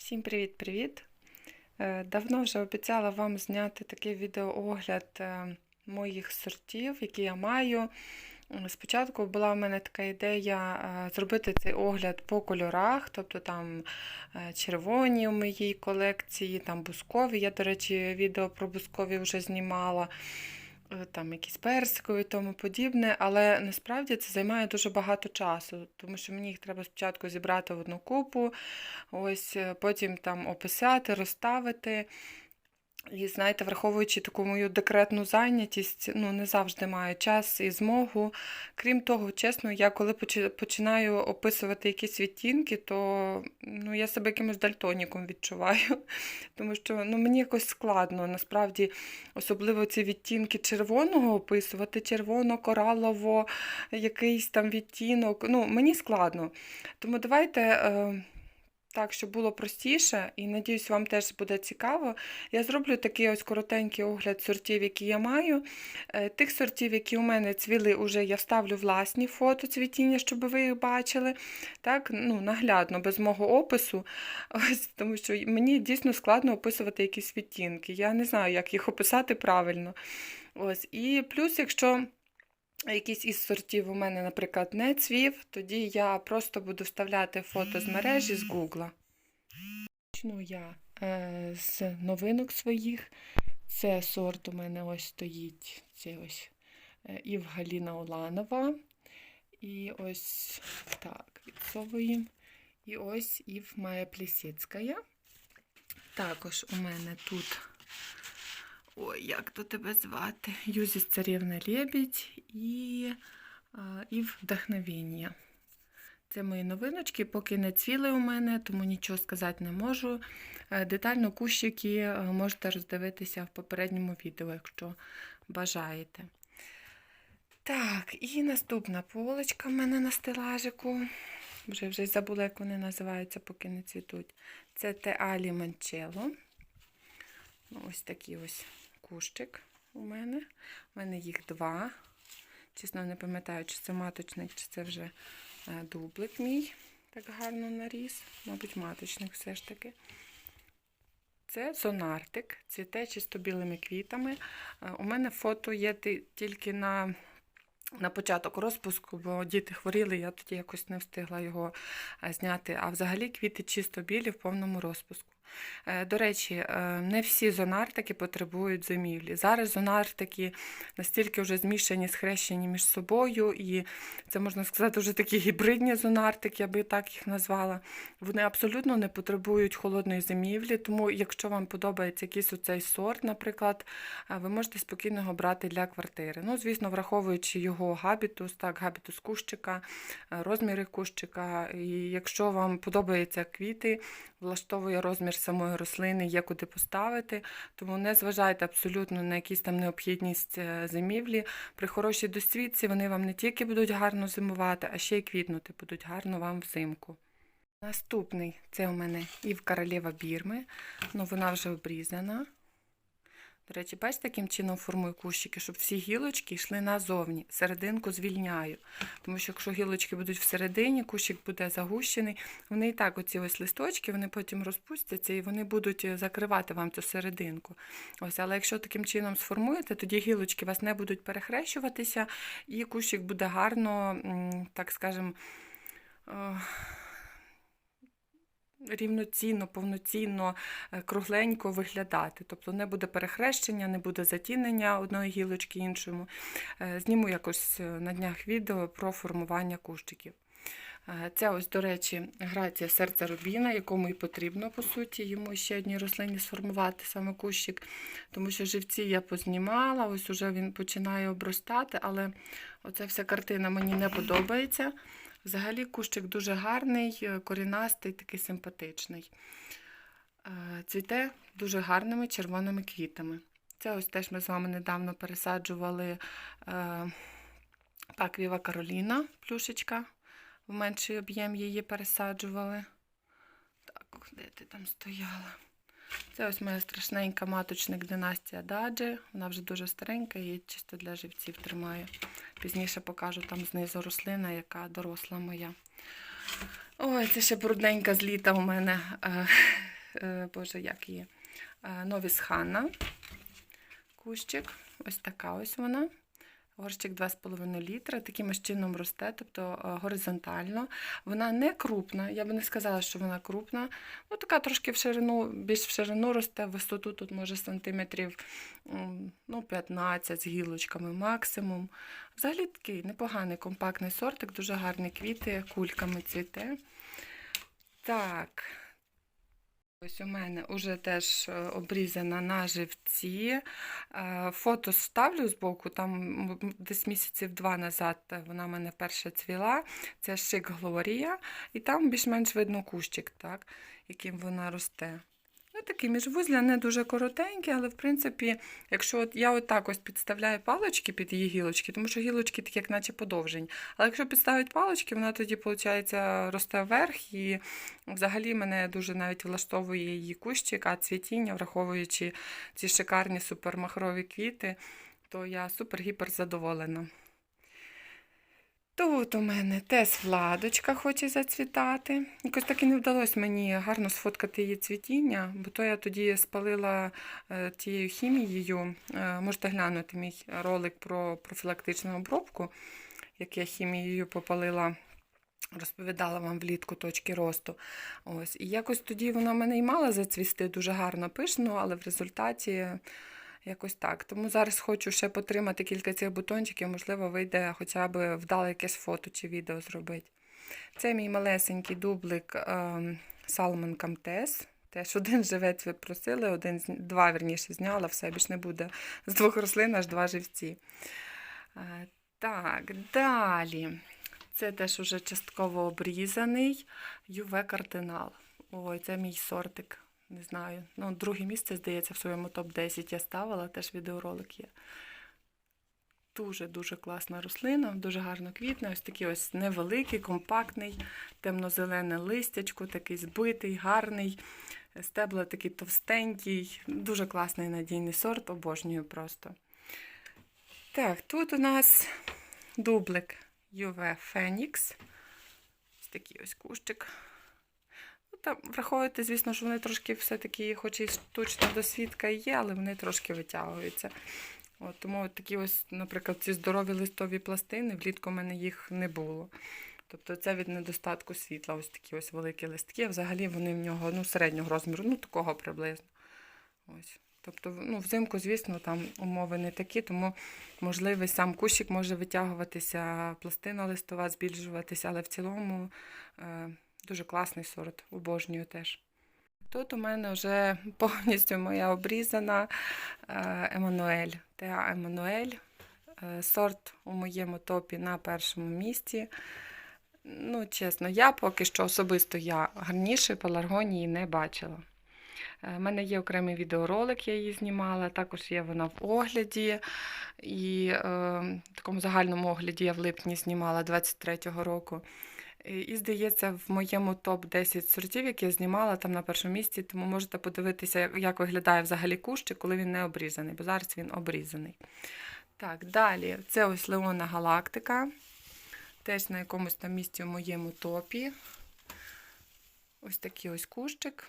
Всім привіт-привіт! Е, Давно вже обіцяла вам зняти такий відеоогляд е, моїх сортів, які я маю. Спочатку була в мене така ідея е, зробити цей огляд по кольорах, тобто там червоні у моїй колекції, там бускові. Я, до речі, відео про бускові вже знімала там якісь персикові і тому подібне, але насправді це займає дуже багато часу, тому що мені їх треба спочатку зібрати в одну купу, ось е, потім там описати, розставити. І знаєте, враховуючи таку мою декретну зайнятість, ну не завжди маю час і змогу. Крім того, чесно, я коли починаю описувати якісь відтінки, то ну, я себе якимось дальтоніком відчуваю. Тому що ну, мені якось складно, насправді, особливо ці відтінки червоного описувати, червоно-коралово, якийсь там відтінок. Ну, мені складно. Тому давайте. Е, так, щоб було простіше, і надіюсь, вам теж буде цікаво. Я зроблю такий ось коротенький огляд сортів, які я маю. Е, Тих сортів, які у мене цвіли, уже я вставлю власні фото цвітіння, щоб ви їх бачили. Так, ну, наглядно, без мого опису. Ось, тому що мені дійсно складно описувати якісь відтінки. Я не знаю, як їх описати правильно. Ось. І плюс, якщо. Якийсь із сортів у мене, наприклад, не цвів, тоді я просто буду вставляти фото з мережі з Гугла. Почну я е, з новинок своїх. Це сорт у мене ось стоїть. Це ось е, Ів Уланова. І ось так, відсовуємо. І ось Ів Майя Плісецька. Також у мене тут. Ой, як то тебе звати? Юзіс Царівна Лебідь і, а, і вдохновення. Це мої новиночки, поки не цвіли у мене, тому нічого сказати не можу. Е, Детально кущики е, можете роздивитися в попередньому відео, якщо бажаєте. Так, і наступна полочка в мене на стелажику. Вже вже забула, як вони називаються, поки не цвітуть. Це Теалі Манчело. Ну, Ось такий ось кущик у мене. У мене їх два. Чесно, не пам'ятаю, чи це маточник, чи це вже е, дублик мій. Так гарно наріс. Мабуть, маточник все ж таки. Це зонартик, цвіте чисто білими квітами. Е, У мене фото є тільки на, на початок розпуску, бо діти хворіли, я тоді якось не встигла його е, зняти. А взагалі квіти чисто білі в повному розпуску. Е, До речі, е, не всі зонартики потребують зимівлі. Зараз зонартики настільки вже змішані, схрещені між собою, і це можна сказати, вже такі гібридні зонартики, я би так їх назвала. Вони абсолютно не потребують холодної зимівлі, тому якщо вам подобається якийсь оцей сорт, наприклад, е, ви можете спокійно його брати для квартири. Ну, звісно, враховуючи його габітус, так, габітус кущика, розміри кущика. І якщо вам подобаються квіти, влаштовує розмір самої рослини, є куди поставити. Тому не зважайте абсолютно на якісь там необхідність е, зимівлі. При хорошій досвідці вони вам не тільки будуть гарно зимувати, а ще й квітнути будуть гарно вам взимку. Наступний це у мене Ів Королева Бірми. Ну, вона вже обрізана. До речі, бачите, таким чином формую кущики, щоб всі гілочки йшли назовні. Серединку звільняю. Тому що якщо гілочки будуть всередині, кущик буде загущений. Вони і так, оці ось листочки, вони потім розпустяться і вони будуть е, закривати вам цю серединку. Ось, але якщо таким чином сформуєте, тоді гілочки вас не будуть перехрещуватися, і кущик буде гарно, так скажемо, е, рівноцінно, повноцінно, е, кругленько виглядати. Тобто не буде перехрещення, не буде затінення одної гілочки іншому. Е, Зніму якось е, на днях відео про формування кущиків. Це ось, до речі, грація серця рубіна, якому і потрібно, по суті, йому ще одній рослині сформувати саме кущик, тому що живці я познімала, ось уже він починає обростати, але оця вся картина мені не подобається. Взагалі кущик дуже гарний, е, корінастий, такий симпатичний. Е, Цвіте дуже гарними червоними квітами. Це ось теж ми з вами недавно пересаджували е, Кароліна, плюшечка. В менший об'єм її пересаджували. Так, де ти там стояла? Це ось моя страшненька маточник династія Даджи. Вона вже дуже старенька, її чисто для живців тримаю. Пізніше покажу там знизу рослина, яка доросла моя. Ой, це ще брудненька з літа у мене. е, е, боже, як її? Е, Новіс Ханна. Кущик. Ось така ось вона. Горщик 2,5 літра, таким чином росте, тобто е, горизонтально. Вона не крупна, я би не сказала, що вона крупна. Ну, така трошки в ширину, більш в ширину росте, в висоту тут може сантиметрів ну, 15 з гілочками максимум. Взагалі такий непоганий компактний сортик, дуже гарні квіти, кульками цвіте. Так. Ось у мене вже теж е, обрізана на живці. Е, Фото ставлю збоку, там десь місяців два назад е, вона в мене перша цвіла. Це шик Глорія, і там більш-менш видно кущик, так, яким вона росте. Ну, такі міжвузля не дуже коротенькі, але в принципі, якщо от я отак ось підставляю палички під її гілочки, тому що гілочки такі, як наче подовжені. Але якщо підставити палички, вона тоді, виходить, росте вверх і взагалі мене дуже навіть влаштовує її кущик, а цвітіння, враховуючи ці шикарні супермахрові квіти, то я супер-гіпер задоволена. Тут у мене теж владочка хоче зацвітати. Якось так і не вдалося мені гарно сфоткати її цвітіння, бо то я тоді спалила е, тією хімією. Е, можете глянути мій ролик про профілактичну обробку, як я хімією попалила. Розповідала вам влітку точки росту. Ось. І якось тоді вона мене і мала зацвісти дуже гарно пишно, але в результаті якось так. Тому зараз хочу ще потримати кілька цих бутончиків, можливо, вийде хоча б вдале якесь фото чи відео зробити. Це мій малесенький дублик ем, Salmon Comtesse. Теж один живець ви просили, один, два верніше, зняла, все більш не буде. З двох рослин аж два живці. Е, Так, далі. Це теж уже частково обрізаний UV кардинал. Ой, це мій сортик. Не знаю. Ну, друге місце, здається, в своєму топ-10 я ставила, теж відеоролик є. Дуже-дуже класна рослина, дуже гарно квітне. Ось такий ось невеликий, компактний, темно-зелене листячко, такий збитий, гарний. Стебла такий товстенький, дуже класний надійний сорт, обожнюю просто. Так, тут у нас дублик UV Phoenix. Ось такий ось кущик. Там, враховуйте, звісно, що вони трошки все-таки, хоч і штучна досвідка є, але вони трошки витягуються. От, тому от такі ось, наприклад, ці здорові листові пластини, влітку в мене їх не було. Тобто це від недостатку світла, ось такі ось великі листки. А взагалі вони в нього ну, середнього розміру, ну такого приблизно. Ось. Тобто, ну, взимку, звісно, там умови не такі, тому можливий сам кущик може витягуватися, пластина листова збільшуватися, але в цілому е, дуже класний сорт, обожнюю теж. Тут у мене вже повністю моя обрізана е, Еммануель. Теа Еммануель. Е, Сорт у моєму топі на першому місці. Ну, чесно, я поки що особисто я гарніше пеларгонії не бачила. У мене є окремий відеоролик, я її знімала, також є вона в огляді. І е, в такому загальному огляді я в липні знімала 23-го року. І, здається, в моєму топ-10 сортів, які я знімала там на першому місці, тому можете подивитися, як виглядає взагалі кущик, коли він не обрізаний, бо зараз він обрізаний. Так, далі це ось Леона Галактика. Теж на якомусь там місці в моєму топі. Ось такий ось кущик.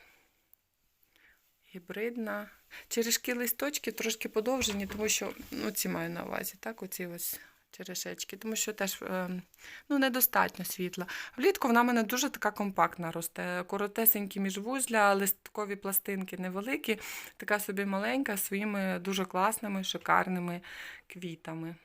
Гібридна. Черешки листочки трошки подовжені, тому що ну, ці маю на увазі, так, оці ось черешечки, тому що теж е, ну, недостатньо світла. Влітку вона в мене дуже така компактна росте. Коротесенькі міжвузля, листкові пластинки невеликі, така собі маленька, своїми дуже класними, шикарними квітами.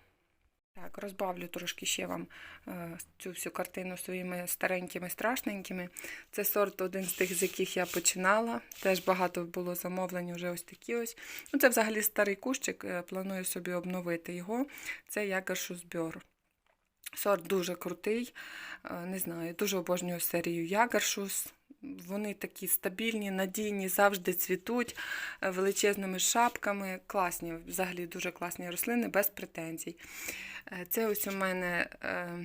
Так, розбавлю трошки ще вам е, цю всю картину своїми старенькими, страшненькими. Це сорт один з тих, з яких я починала. Теж багато було замовлень, вже ось такі ось. Ну, Це взагалі старий кущик, е, планую собі обновити його. Це Ягершусбьор. Сорт дуже крутий, е, не знаю, дуже обожнюю серію Ягершус. Вони такі стабільні, надійні, завжди цвітуть е, величезними шапками. Класні, взагалі дуже класні рослини, без претензій. Е, Це ось у мене е,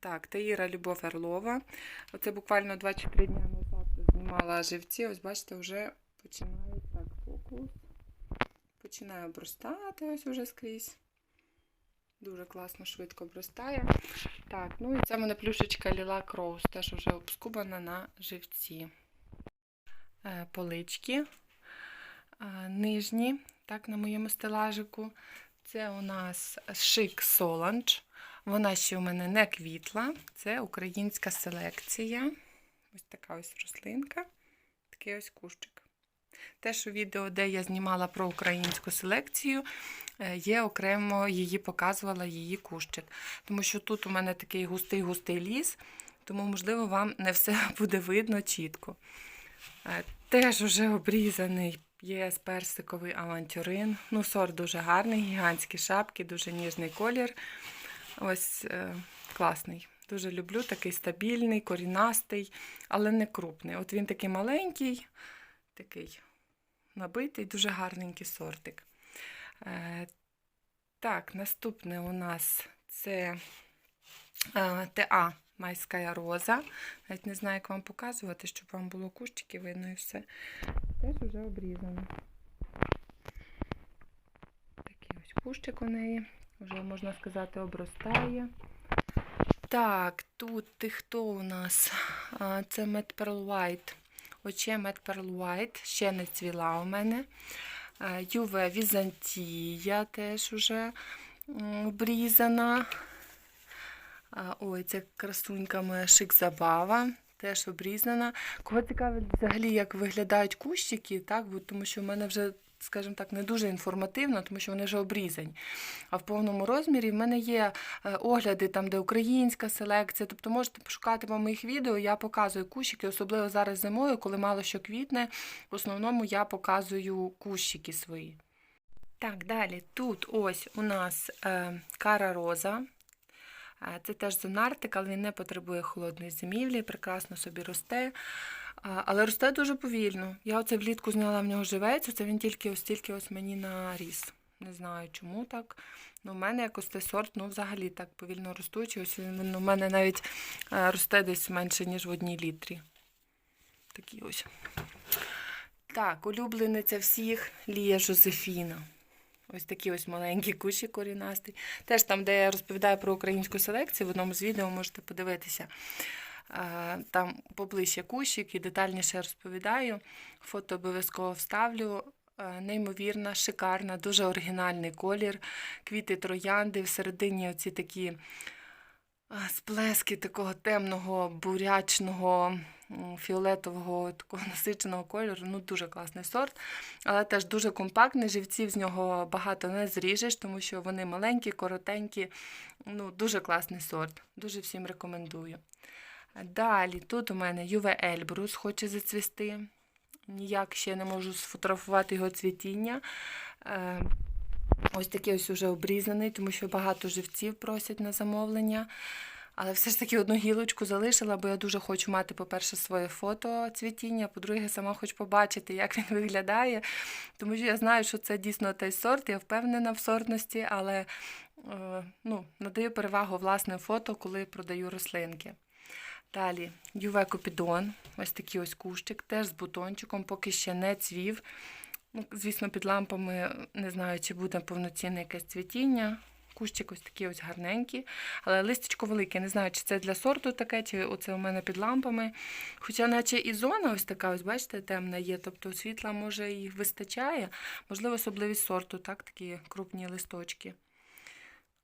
так, Таїра Любов Орлова. Оце буквально 24 дні назад знімала живці. Ось бачите, вже починає так фокус. Починає обростати ось уже скрізь. Дуже класно, швидко обростає. Так, ну і це мене плюшечка Ліла Кроус, теж вже обскубана на живці. е, полички е, нижні, так, на моєму стелажику. Це у нас шик Соланж. Вона ще у мене не квітла. Це українська селекція. Ось така ось рослинка, такий ось кущик. Теж у відео, де я знімала про українську селекцію, е, є окремо її показувала її кущик. Тому що тут у мене такий густий-густий ліс, тому, можливо, вам не все буде видно чітко. Е, Теж уже обрізаний ЄС персиковий авантюрин. Ну, сорт дуже гарний, гігантські шапки, дуже ніжний колір. Ось е, класний. Дуже люблю, такий стабільний, корінастий, але не крупний. От він такий маленький, такий набитий, дуже гарненький сортик. Е, так, наступне у нас це е, ТА Майська роза. Навіть не знаю, як вам показувати, щоб вам було кущики видно і все. Теж вже обрізано. Такий ось кущик у неї. Вже, можна сказати, обростає. Так, тут хто у нас? Це Mad Pearl White. Оче Mad Pearl White, ще не цвіла у мене. Юве Візантія теж уже обрізана. Ой, це красунька моя шик забава. Теж обрізана. Кого цікавить взагалі, як виглядають кущики, так? бо тому що в мене вже, скажімо так, не дуже інформативно, тому що вони вже обрізані. А в повному розмірі в мене є е, огляди там, де українська селекція. Тобто можете пошукати по моїх відео, я показую кущики, особливо зараз зимою, коли мало що квітне. В основному я показую кущики свої. Так, далі. Тут ось у нас е, кара роза. Е, Це теж зонартик, але він не потребує холодної зимівлі, прекрасно собі росте. Але росте дуже повільно. Я оце влітку зняла в нього живець, це він тільки ось тільки ось мені наріс. Не знаю, чому так. Ну, У мене якось цей сорт ну, взагалі так повільно ростучий. Ось він у мене навіть е, росте десь менше, ніж в одній літрі. Такі ось. Так, улюблениця всіх Лія Жозефіна. Ось такі ось маленькі кущі корінасті. Теж там, де я розповідаю про українську селекцію, в одному з відео можете подивитися. Е, Там поближче кущик і детальніше розповідаю. Фото обов'язково вставлю. Е, Неймовірна, шикарна, дуже оригінальний колір. Квіти троянди, всередині оці такі е, сплески такого темного, бурячного, фіолетового, такого насиченого кольору. Ну, дуже класний сорт, але теж дуже компактний. Живців з нього багато не зріжеш, тому що вони маленькі, коротенькі. Ну, дуже класний сорт. Дуже всім рекомендую. Далі, тут у мене Юве Ельбрус хоче зацвісти. Ніяк ще не можу сфотографувати його цвітіння. Е, Ось такий ось уже обрізаний, тому що багато живців просять на замовлення. Але все ж таки одну гілочку залишила, бо я дуже хочу мати, по-перше, своє фото цвітіння, по-друге, сама хочу побачити, як він виглядає. Тому що я знаю, що це дійсно той сорт, я впевнена в сортності, але е, ну, надаю перевагу власне фото, коли продаю рослинки. Далі Юве Купідон, ось такий ось кущик, теж з бутончиком, поки ще не цвів. Ну, звісно, під лампами не знаю, чи буде повноцінне якесь цвітіння. Кущик ось такий ось гарненький, але листечко велике. Не знаю, чи це для сорту таке, чи оце у мене під лампами. Хоча, наче і зона ось така, ось бачите, темна є. Тобто світла може і вистачає. Можливо, особливість сорту, так, такі крупні листочки.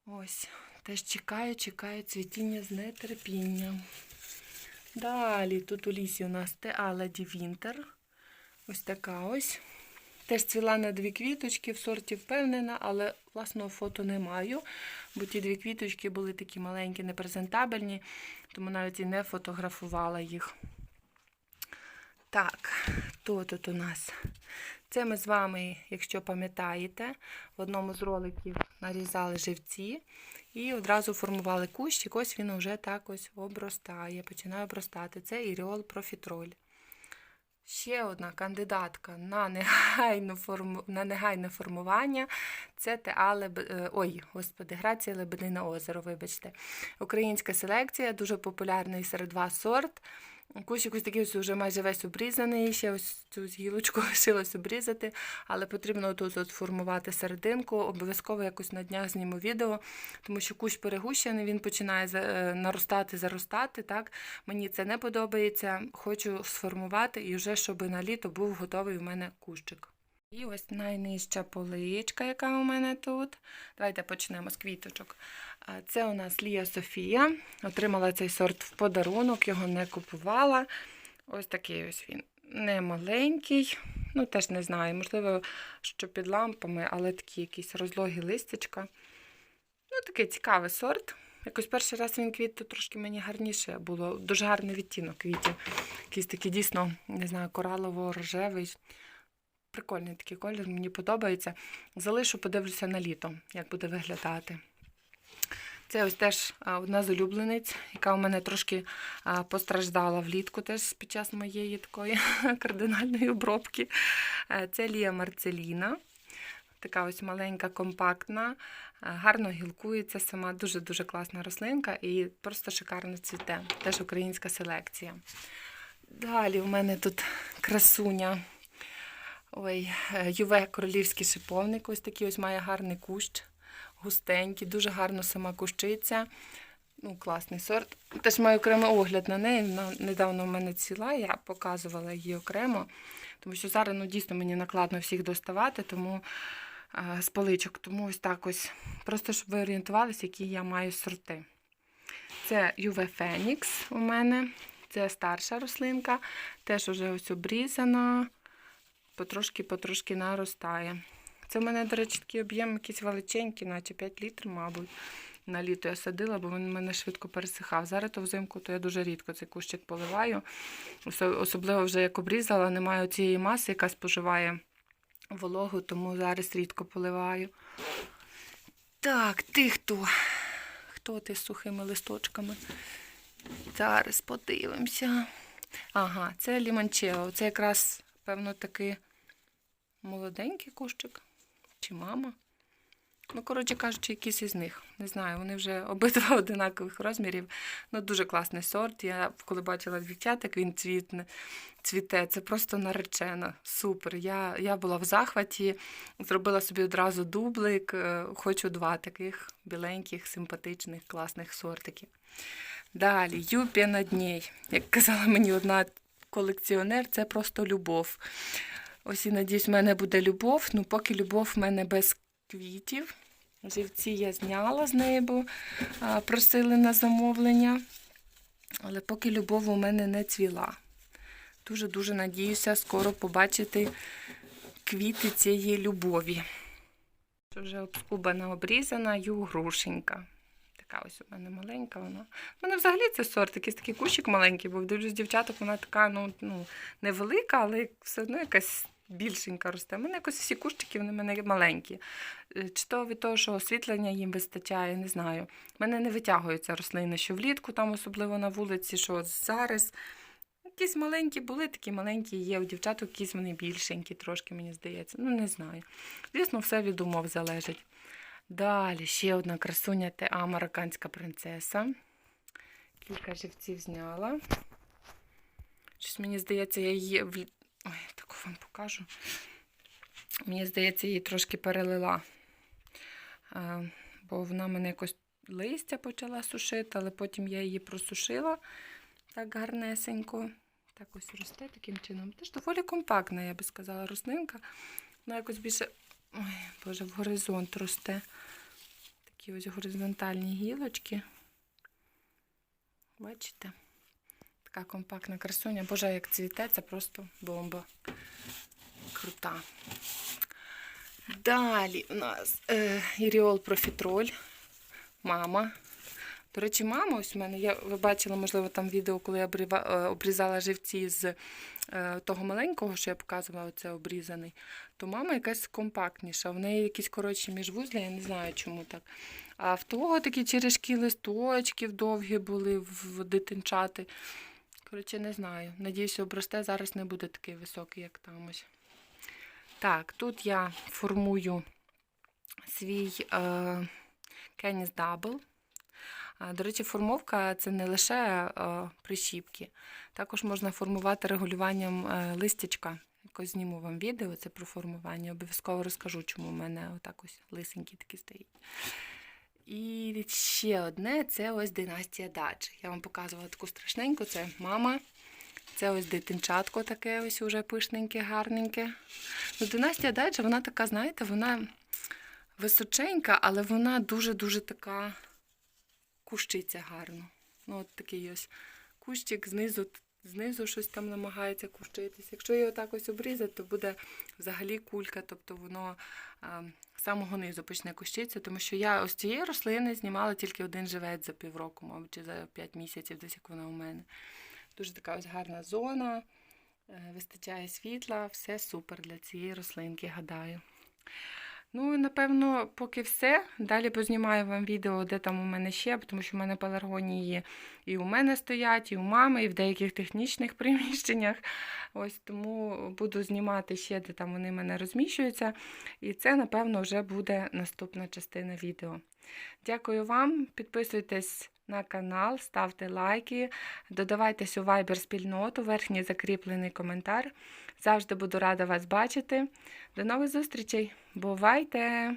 Ось, теж чекаю, чекаю цвітіння з нетерпінням. Далі тут у лісі у нас Теа Леді Вінтер. Ось така ось. Теж цвіла на дві квіточки, в сорті впевнена, але власного фото не маю, бо ті дві квіточки були такі маленькі, непрезентабельні, тому навіть і не фотографувала їх. Так, тут у нас? Це ми з вами, якщо пам'ятаєте, в одному з роликів нарізали живці і одразу формували кущик, ось він вже так ось обростає, починає обростати. Це іріол профітроль. Ще одна кандидатка на негайну форму, на негайне формування це ТА Леб... е, Ой, господи, Грація Лебедине озеро, вибачте. Українська селекція, дуже популярний серед вас сорт. Кущик ось такий ось вже майже весь обрізаний, ще ось цю гілочку лишилось обрізати, але потрібно тут от формувати серединку. Обов'язково якось на днях зніму відео, тому що кущ перегущений, він починає е, наростати, заростати. Так? Мені це не подобається. Хочу сформувати і вже, щоб на літо був готовий у мене кущик. І ось найнижча поличка, яка у мене тут. Давайте почнемо з квіточок. Це у нас Лія Софія. Отримала цей сорт в подарунок, його не купувала. Ось такий ось він. Не маленький, ну теж не знаю, можливо, що під лампами, але такі якісь розлогі листячка. Ну, такий цікавий сорт. Якось перший раз він квіт то трошки мені гарніше було. Дуже гарний відтінок квітів. Якийсь такий дійсно, не знаю, коралово-рожевий. Прикольний такий колір, мені подобається. Залишу, подивлюся на літо, як буде виглядати. Це ось теж одна з улюблениць, яка у мене трошки постраждала влітку теж під час моєї такої кардинальної обробки. Е, Це Лія Марцеліна. Така ось маленька, компактна, гарно гілкується сама, дуже-дуже класна рослинка і просто шикарно цвіте. Теж українська селекція. Далі у мене тут красуня. Ой, е, Юве королівський шиповник, ось такий ось має гарний кущ, густенький, дуже гарно сама кущиця. Ну, класний сорт. Теж маю окремий огляд на неї. Вона недавно в мене ціла, я показувала її окремо, тому що зараз ну, дійсно мені накладно всіх доставати, тому е, з поличок. Тому ось так ось. Просто щоб ви орієнтувалися, які я маю сорти. Це Юве Фенікс у мене. Це старша рослинка, теж уже ось обрізана потрошки-потрошки наростає. Це в мене, до речі, такий об'єм якийсь величенький, наче 5 літрів, мабуть. На літо я садила, бо він мене швидко пересихав. Зараз то взимку, то я дуже рідко цей кущик поливаю. Особливо вже як обрізала, немає цієї маси, яка споживає вологу, тому зараз рідко поливаю. Так, ти хто? Хто ти з сухими листочками? Зараз подивимося. Ага, це лімончео. Це якраз, певно, такий молоденький кущик. Чи мама? Ну, коротше кажучи, якийсь із них. Не знаю, вони вже обидва одинакових розмірів. Ну, дуже класний сорт. Я коли бачила дівчат, він цвітне, цвіте, це просто наречено. Супер. Я, я була в захваті, зробила собі одразу дублик. Е, Хочу два таких біленьких, симпатичних, класних сортиків. Далі, юпія над ній. Як казала мені одна колекціонер, це просто любов. Ось і надіюсь, в мене буде любов. Ну, поки любов в мене без квітів. Живці я зняла з неї, бо просили на замовлення. Але поки любов у мене не цвіла. Дуже-дуже надіюся скоро побачити квіти цієї любові. Вже обскубана, обрізана, ю грушенька. Така ось у мене маленька вона. У мене взагалі це сорт, якийсь такий кущик маленький, бо дивлюсь дівчаток, вона така ну, ну, невелика, але все одно якась більшенька росте. У мене якось всі кущики, вони в мене маленькі. Е, Чи то від того, що освітлення їм вистачає, не знаю. У мене не витягуються рослини, що влітку, там особливо на вулиці, що зараз. Якісь маленькі були, такі маленькі є. У дівчаток якісь вони більшенькі, трошки, мені здається. Ну, не знаю. Звісно, все від умов залежить. Далі ще одна красуня те американська принцеса. Кілька живців зняла. Щось мені здається, я її. Ой, таку вам покажу. Мені здається, її трошки перелила. Бо вона мене якось листя почала сушити, але потім я її просушила так гарнесенько. Так ось росте таким чином. Теж доволі компактна, я би сказала, рослинка. Вона якось більше. Ой, Боже, в горизонт росте. Такі ось горизонтальні гілочки. Бачите? Така компактна красуня. Боже, як цвіте, це просто бомба. Крута. Далі у нас е, Іріол Профітроль. Мама. До речі, мама, ось у мене, я, ви бачили, можливо, там відео, коли я е, обрізала живці з е, того маленького, що я показувала, це обрізаний, то мама якась компактніша. В неї якісь коротші міжвузля, я не знаю, чому так. А в того такі черешки листочків довгі були в дитинчати. Коротше, не знаю. Надіюся, обросте зараз не буде такий високий, як там ось. Так, тут я формую свій е, Кеніс Дабл. До речі, формовка це не лише е, прищіпки, також можна формувати регулюванням е, листячка. Якось зніму вам відео, це про формування. Обов'язково розкажу, чому в мене отак ось лисенький такий стоїть. І ще одне це ось династія Даджі. Я вам показувала таку страшненьку, це мама. Це ось дитинчатко таке, ось уже пишненьке, гарненьке. Ну, династія Даджі, вона така, знаєте, вона височенька, але вона дуже-дуже така кущиться гарно. Ну, от такий ось кущик знизу, знизу щось там намагається кущитись. Якщо його так ось обрізати, то буде взагалі кулька, тобто воно з самого низу почне кущитися, тому що я ось цієї рослини знімала тільки один живець за півроку, мабуть, чи за 5 місяців, десь як вона у мене. Дуже така ось гарна зона, е, вистачає світла, все супер для цієї рослинки, гадаю. Ну, напевно, поки все. Далі познімаю вам відео, де там у мене ще, тому що в мене пеларгонії і у мене стоять, і у мами, і в деяких технічних приміщеннях. Ось тому буду знімати ще, де там вони в мене розміщуються. І це, напевно, вже буде наступна частина відео. Дякую вам, підписуйтесь на канал, ставте лайки, додавайтесь у Viber спільноту, верхній закріплений коментар. Завжди буду рада вас бачити. До нових зустрічей! Бувайте!